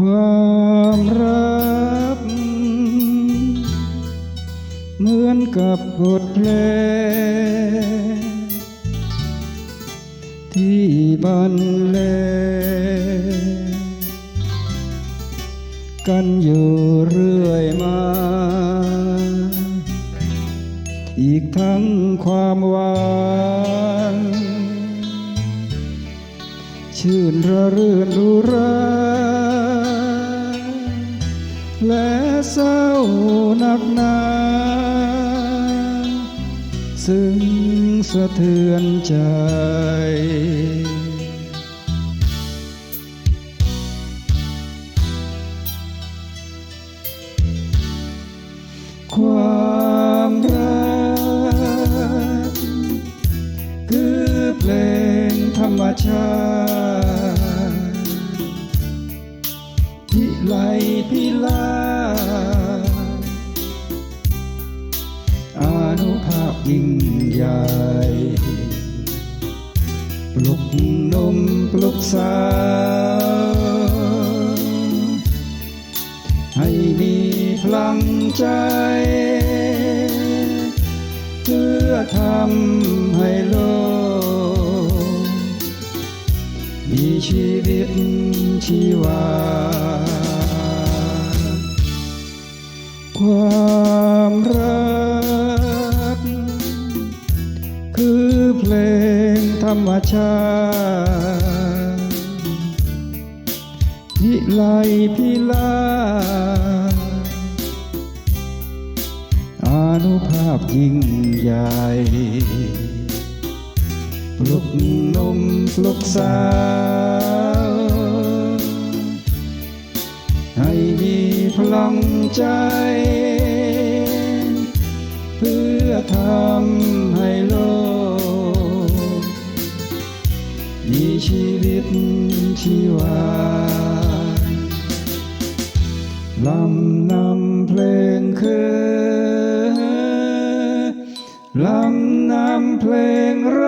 ความรัก เหมือนกับบทเพลงที่บรรเลงกันอยู่เรื่อยมา อีกทั้งความหวาน ชื่นระรื่นอุราและเศร้าหนักหนา ซึ่งสะเทือนใจ ยิ่งใหญ่ ปลุกนมปลุกสาวให้มีพลังใจ เพื่อทำให้โลก มีชีวิตชีวา ความรัก คือเพลงธรรมชาติพิไลพิลาอานุภาพยิ่งใหญ่ปลุกนมปลุกสาวให้มีพลังใจ เพื่อทำ ชีวิตชีวาลำนำเพลงคือลำนำเพลงร